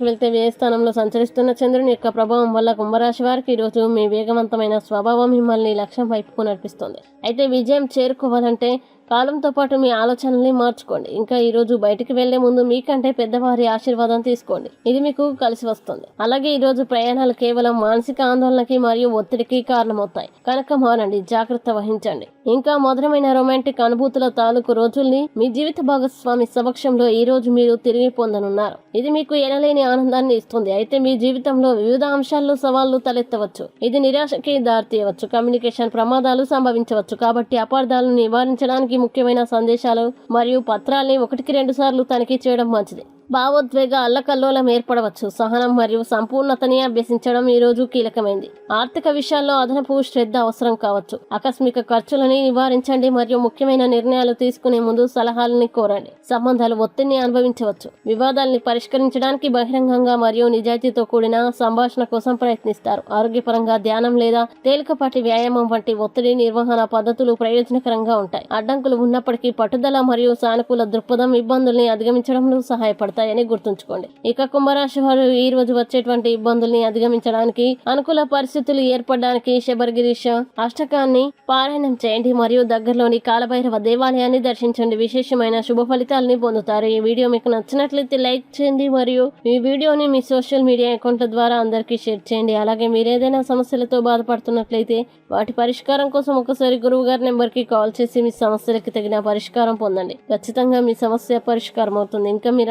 వివరాలకు వెళ్తే వ్యయ స్థానంలో సంచరిస్తున్న చంద్రుని యొక్క ప్రభావం వల్ల కుంభరాశి వారికి ఈరోజు మీ వేగవంతమైన స్వభావం మిమ్మల్ని లక్ష్యం వైపుకు నడిపిస్తుంది. అయితే విజయం చేరుకోవాలంటే కాలంతో పాటు మీ ఆలోచనల్ని మార్చుకోండి. ఇంకా ఈరోజు బయటికి వెళ్ళే ముందు మీకంటే పెద్దవారి ఆశీర్వాదం తీసుకోండి. ఇది మీకు కలిసి వస్తుంది. అలాగే ఈరోజు ప్రయాణాలు కేవలం మానసిక ఆందోళనకి మరియు ఒత్తిడికి కారణమవుతాయి. కనుక మానండి జాగ్రత్త వహించండి. ఇంకా మధురమైన రొమాంటిక్ అనుభూతుల తాలూకు రోజుల్ని మీ జీవిత భాగస్వామి సమక్షంలో ఈ రోజు మీరు తిరిగి పొందనున్నారు. ఇది మీకు ఎనలేని ఆనందాన్ని ఇస్తుంది. అయితే మీ జీవితంలో వివిధ అంశాల్లో సవాళ్ళు తలెత్తవచ్చు. ఇది నిరాశకి దారితీయవచ్చు. కమ్యూనికేషన్ ప్రమాదాలు సంభవించవచ్చు. కాబట్టి అపార్థాలను నివారించడానికి ముఖ్యమైన సందేశాలు మరియు పత్రాల్ని ఒకటికి రెండు సార్లు తనిఖీ చేయడం మంచిది. భావోద్వేగ అల్లకల్లోలం ఏర్పడవచ్చు. సహనం మరియు సంపూర్ణతని అభ్యసించడం ఈ రోజు కీలకమైంది. ఆర్థిక విషయాల్లో అదనపు శ్రద్ధ అవసరం కావచ్చు. ఆకస్మిక ఖర్చులని నివారించండి మరియు ముఖ్యమైన నిర్ణయాలు తీసుకునే ముందు సలహాలని కోరండి. సంబంధాలు ఒత్తిడిని అనుభవించవచ్చు. వివాదాల్ని పరిష్కరించడానికి బహిరంగంగా మరియు నిజాయితీతో కూడిన సంభాషణ కోసం ప్రయత్నిస్తారు. ఆరోగ్యపరంగా ధ్యానం లేదా తేలికపాటి వ్యాయామం వంటి ఒత్తిడి నిర్వహణ పద్ధతులు ప్రయోజనకరంగా ఉంటాయి. అడ్డంకులు ఉన్నప్పటికీ పట్టుదల మరియు సానుకూల దృక్పథం ఇబ్బందుల్ని అధిగమించడంలో సహాయపడతాయి. సహాయపడతాయని గుర్తుంచుకోండి. ఇక కుంభరాశి వారు ఈ రోజు వచ్చేటువంటి ఇబ్బందుల్ని అధిగమించడానికి అనుకూల పరిస్థితులు ఏర్పడడానికి శబరిగిరీష అష్టకాన్ని పారాయణం చేయండి మరియు దగ్గరలోని కాలభైరవ దేవాలయాన్ని దర్శించండి. విశేషమైన శుభ ఫలితాలని పొందుతారు. ఈ వీడియో మీకు నచ్చినట్లయితే లైక్ చేయండి మరియు ఈ వీడియోని మీ సోషల్ మీడియా అకౌంట్ల ద్వారా అందరికీ షేర్ చేయండి. అలాగే మీరు ఏదైనా సమస్యలతో బాధపడుతున్నట్లయితే వాటి పరిష్కారం కోసం ఒకసారి గురువు గారి నెంబర్కి కాల్ చేసి మీ సమస్యలకి తగిన పరిష్కారం పొందండి. ఖచ్చితంగా మీ సమస్య పరిష్కారం అవుతుంది ఇంకా మీరు